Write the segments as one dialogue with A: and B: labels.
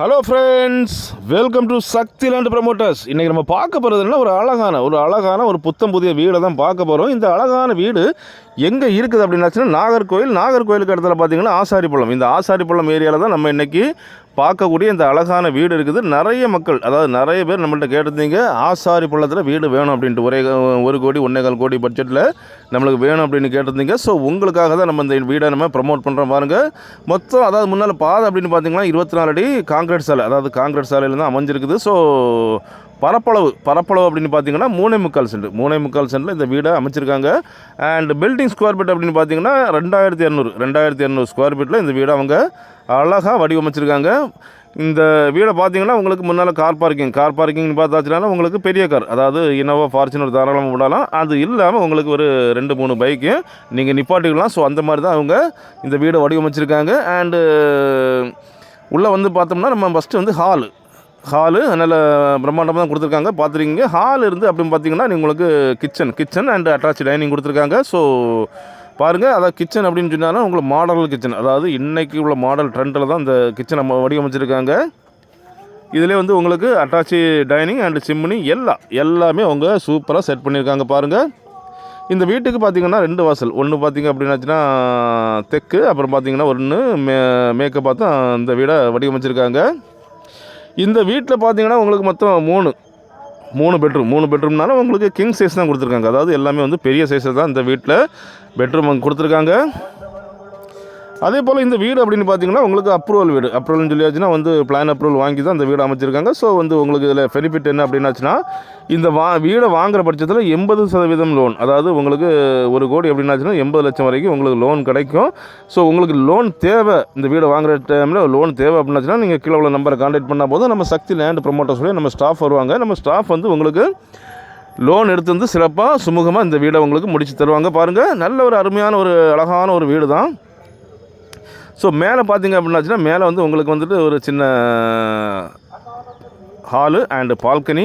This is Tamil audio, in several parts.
A: Hello friends welcome to Sakthi land promoters இன்றைக்கி நம்ம பார்க்க போகிறதுனா ஒரு அழகான ஒரு அழகான ஒரு புத்தம் புதிய வீடை தான் பார்க்க போகிறோம் இந்த அழகான வீடு எங்கே இருக்குது அப்படின்னாச்சுன்னா நாகர்கோவில் நாகர்கோவிலுக்கு இடத்துல பார்த்தீங்கன்னா ஆசாரிப்பள்ளம். இந்த ஆசாரிப்பள்ளம் ஏரியாவில் தான் நம்ம இன்றைக்கி பார்க்கக்கூடிய இந்த அழகான வீடு இருக்குது. நிறைய மக்கள் அதாவது நிறைய பேர் நம்மள்கிட்ட கேட்டிருந்தீங்க ஆசாரி பள்ளத்தில் வீடு வேணும் அப்படின்ட்டு. ஒரே ஒரு கோடி ஒன்றே கால் கோடி பட்ஜெட்டில் நம்மளுக்கு வேணும் அப்படின்னு கேட்டிருந்தீங்க. ஸோ உங்களுக்காக தான் நம்ம இந்த வீடை நம்ம ப்ரமோட் பண்ணுறோம் பாருங்கள் மொத்தம் அதாவது முன்னால் பாதை அப்படின்னு பார்த்தீங்கன்னா இருபத்தி நாலு அடி காங்கிரீட் சாலை அதாவது காங்கிரீட் சாலையில் தான் அமைஞ்சிருக்குது. ஸோ பரப்பளவு பரப்பளவு அப்படின்னு பார்த்தீங்கன்னா மூணே முக்கால் சென்ட் மூணே முக்கால் சென்ட்டில் இந்த வீடை அமைச்சிருக்காங்க. அண்ட் பில்டிங் ஸ்கொயர் ஃபீட் அப்படின்னு பார்த்தீங்கன்னா ரெண்டாயிரத்தி இரநூறு ரெண்டாயிரத்தி இரநூறு ஸ்கொயர் ஃபீட்டில் இந்த வீடை அவங்க அழகாக வடிவமைச்சிருக்காங்க. இந்த வீடை பார்த்தீங்கன்னா உங்களுக்கு முன்னால் கார் பார்க்கிங் கார் பார்க்கிங்னு பார்த்தாச்சுனாலும் உங்களுக்கு பெரிய கார் அதாவது இனோவா ஃபார்ச்சுனர் தாராளமாக விடலாம். அது இல்லாமல் உங்களுக்கு ஒரு ரெண்டு மூணு பைக்கு நீங்கள் நிப்பாட்டிக்கலாம் ஸோ அந்த மாதிரி தான் அவங்க இந்த வீடை வடிவமைச்சிருக்காங்க. அண்டு உள்ளே வந்து பார்த்தோம்னா நம்ம ஃபஸ்ட்டு வந்து ஹாலு ஹாலு நல்ல பிரம்மாண்டமாக தான் கொடுத்துருக்காங்க. பார்த்துருக்கீங்க. ஹால் இருந்து அப்படின்னு பார்த்தீங்கன்னா உங்களுக்கு kitchen kitchen and attach dining கொடுத்துருக்காங்க. ஸோ பாருங்கள் அதாவது கிச்சன் அப்படின்னு சொன்னாலும் உங்களுக்கு மாடல் கிச்சன் அதாவது இன்றைக்கி உள்ள மாடல் ட்ரெண்டில் தான் இந்த கிச்சன் நம்ம வடிவமைச்சிருக்காங்க. இதிலே வந்து உங்களுக்கு அட்டாச்சி டைனிங் அண்ட் சிம்னி எல்லாம் எல்லாமே அவங்க சூப்பராக செட் பண்ணியிருக்காங்க பாருங்கள் இந்த வீட்டுக்கு பார்த்தீங்கன்னா ரெண்டு வாசல். ஒன்று பார்த்தீங்க அப்படின்னாச்சுன்னா தெற்கு அப்புறம் பார்த்தீங்கன்னா ஒன்று மே மேற்க பார்த்தா இந்த வீடை வடிவமைச்சிருக்காங்க. இந்த வீட்டில் பார்த்தீங்கன்னா உங்களுக்கு மொத்தம் மூணு. மூணு பெட்ரூம் மூணு பெட்ரூம்னாலும் உங்களுக்கு கிங் சைஸ் தான் கொடுத்துருக்காங்க. அதாவது எல்லாமே வந்து பெரிய சைஸில் தான் இந்த வீட்டில் பெட்ரூம் அங்கே கொடுத்துருக்காங்க. அதே போல் இந்த வீடு அப்படின்னு பார்த்தீங்கன்னா உங்களுக்கு அப்ரூவல் வீடு. அப்ரூவல்னு சொல்லியாச்சுன்னா வந்து பிளான் அப்ரூவல் வாங்கி தான் இந்த வீடு அமைச்சிருக்காங்க. ஸோ வந்து உங்களுக்கு இதில் பெனிஃபிட் என்ன அப்படின்னாச்சுன்னா இந்த வா வீடை வாங்குற பட்சத்தில் எண்பது சதவீதம் லோன் அதாவது உங்களுக்கு ஒரு கோடி அப்படின்னாச்சுன்னா எண்பது லட்சம் வரைக்கும் உங்களுக்கு லோன் கிடைக்கும். ஸோ உங்களுக்கு லோன் தேவை. இந்த வீடை வாங்குற டைமில் லோன் தேவை அப்படின்னாச்சுன்னா நீங்கள் கீழே உள்ள நம்பரை கான்டாக்ட் பண்ணால் போதும். நம்ம சக்தி லேண்ட் ப்ரொமோட்டர் சொல்லி நம்ம ஸ்டாஃப் வருவாங்க. நம்ம ஸ்டாஃப் வந்து உங்களுக்கு லோன் எடுத்து வந்து சிறப்பாக சுமூகமாக இந்த வீடை உங்களுக்கு முடித்து தருவாங்க. பாருங்கள் நல்ல ஒரு அருமையான ஒரு அழகான ஒரு வீடு தான் ஸோ மேலே பார்த்தீங்க அப்படின்னாச்சுன்னா மேலே வந்து உங்களுக்கு வந்துட்டு ஒரு சின்ன ஹாலு அண்டு பால்கனி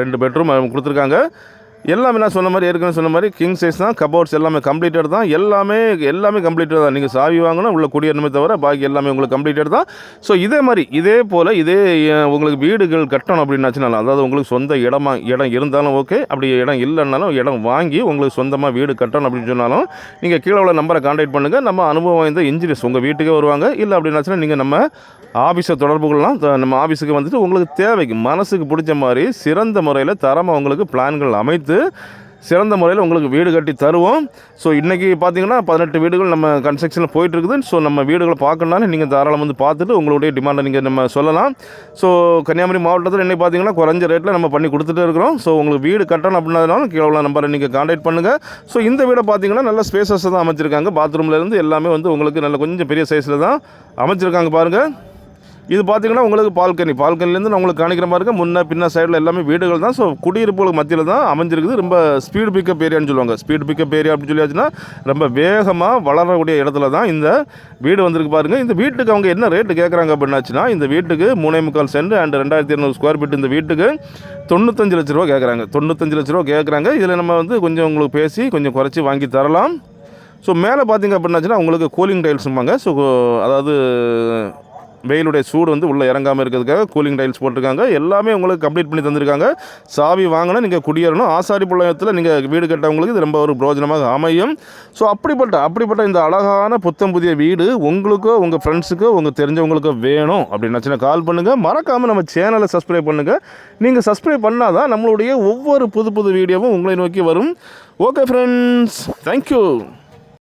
A: ரெண்டு பெட்ரூம் கொடுத்துருக்காங்க. எல்லாமே நான் சொன்ன மாதிரி ஏற்கனவே சொன்ன மாதிரி கிங் சைஸ் தான் கபோர்ட்ஸ் எல்லாமே கம்ப்ளீட்டட் தான். எல்லாமே எல்லாமே கம்ப்ளீட்டட் தான். நீங்கள் சாவி வாங்கினா உள்ள குடியேறணுமே தவிர பாக்கி எல்லாமே உங்களுக்கு கம்ப்ளீட்டட் தான். ஸோ இதே மாதிரி இதே போல் இதே உங்களுக்கு வீடுகள் கட்டணும் அப்படின்னாச்சுனாலும் அதாவது உங்களுக்கு சொந்த இடமா இடம் இருந்தாலும் ஓகே அப்படி இடம் இல்லைன்னாலும் இடம் வாங்கி உங்களுக்கு சொந்தமாக வீடு கட்டணும் அப்படின்னு சொன்னாலும் நீங்கள் கீழே உள்ள நம்பரை கான்டாக்ட் பண்ணுங்கள் நம்ம அனுபவம் வாய்ந்த இன்ஜினியர்ஸ் உங்கள் வீட்டுக்கே வருவாங்க. இல்லை அப்படின்னாச்சுன்னா நீங்கள் நம்ம ஆஃபீஸை தொடர்பு கொள்ளலாம் நம்ம ஆஃபீஸுக்கு வந்துட்டு உங்களுக்கு தேவைக்கு மனசுக்கு பிடிச்ச மாதிரி சிறந்த முறையில் தரமாக உங்களுக்கு பிளான்கள் அமைத்து சிறந்த முறையில் உங்களுக்கு வீடு கட்டி தருவோம். ஸோ இன்றைக்கி பார்த்தீங்கன்னா பதினெட்டு வீடுகள் நம்ம கன்ஸ்ட்ரக்ஷனில் போயிட்டுருக்குது. ஸோ நம்ம வீடுகளை பார்க்கணுனாலும் நீங்கள் தாராளம் வந்து பார்த்துட்டு உங்களுடைய டிமாண்டை நீங்கள் நம்ம சொல்லலாம். ஸோ கன்னியாகுமரி மாவட்டத்தில் இன்றைக்கி பார்த்தீங்கன்னா குறைஞ்ச ரேட்டில் நம்ம பண்ணி கொடுத்துட்டு இருக்கிறோம். ஸோ உங்களுக்கு வீடு கட்டணும் அப்படின்னாலும் கீழே உள்ள நம்பரை நீங்கள் காண்டாக்ட் பண்ணுங்கள் ஸோ இந்த வீடை பார்த்தீங்கன்னா நல்ல ஸ்பேசஸ் தான் அமைச்சிருக்காங்க. பாத்ரூம்லேருந்து எல்லாமே வந்து உங்களுக்கு நல்ல கொஞ்சம் பெரிய சைஸில் தான் அமைச்சிருக்காங்க பாருங்கள் இது பார்த்தீங்கன்னா உங்களுக்கு பால்கனி. பால்கனிலேருந்து நான் உங்களுக்கு காணிக்கிற மாதிரி இருக்கு முன்ன பின்ன சைடில் எல்லாமே வீடுகள் தான். ஸோ குடியிருப்புகளுக்கு மத்தியில் தான் அமைஞ்சிருக்குது. ரொம்ப ஸ்பீடு பிக்கப் ஏரியான்னு சொல்லுவாங்க. ஸ்பீடு பிக்கப் ஏரியா அப்படின்னு சொல்லியாச்சுன்னா ரொம்ப வேகமாக வளரக்கூடிய இடத்துல தான் இந்த வீடு வந்திருக்கு பாருங்கள் இந்த வீட்டுக்கு அவங்க என்ன ரேட்டு கேட்குறாங்க அப்படின்னாச்சுன்னா இந்த வீட்டுக்கு மூணே முக்கால் சென்ட் அண்ட் ரெண்டாயிரத்தி இரநூறு ஸ்கொயர் ஃபீட் இந்த வீட்டுக்கு தொண்ணூத்தஞ்சு லட்ச ரூபா கேட்குறாங்க தொண்ணூத்தஞ்சு லட்ச ரூபா கேட்குறாங்க இதில் நம்ம வந்து கொஞ்சம் உங்களுக்கு பேசி கொஞ்சம் குறைச்சி வாங்கி தரலாம். ஸோ மேலே பார்த்தீங்க அப்படின்னாச்சுன்னா உங்களுக்கு கூலிங் டைல்ஸும்பாங்க ஸோ அதாவது வெயிலுடைய சூடு வந்து உள்ளே இறங்காமல் இருக்கிறதுக்காக கூலிங் டைல்ஸ் போட்டிருக்காங்க. எல்லாமே உங்களுக்கு கம்ப்ளீட் பண்ணி தந்திருக்காங்க. சாவி வாங்கினா நீங்கள் குடியேறணும். ஆசாரி புள்ளையத்தில் நீங்கள் வீடு கட்டவங்களுக்கு இது ரொம்ப ஒரு பிரோஜனமாக அமையும். ஸோ அப்படிப்பட்ட அப்படிப்பட்ட இந்த அழகான புத்தம் புதிய வீடு உங்களுக்கோ உங்கள் ஃப்ரெண்ட்ஸுக்கோ உங்கள் தெரிஞ்சவங்களுக்கோ வேணும் அப்படின்னாச்சுன்னா கால் பண்ணுங்கள் மறக்காமல் நம்ம சேனலை சப்ஸ்கிரைப் பண்ணுங்கள் நீங்கள் சப்ஸ்கிரைப் பண்ணால் தான் நம்மளுடைய ஒவ்வொரு புது புது வீடியோவும் உங்களை நோக்கி வரும். Okay friends thank you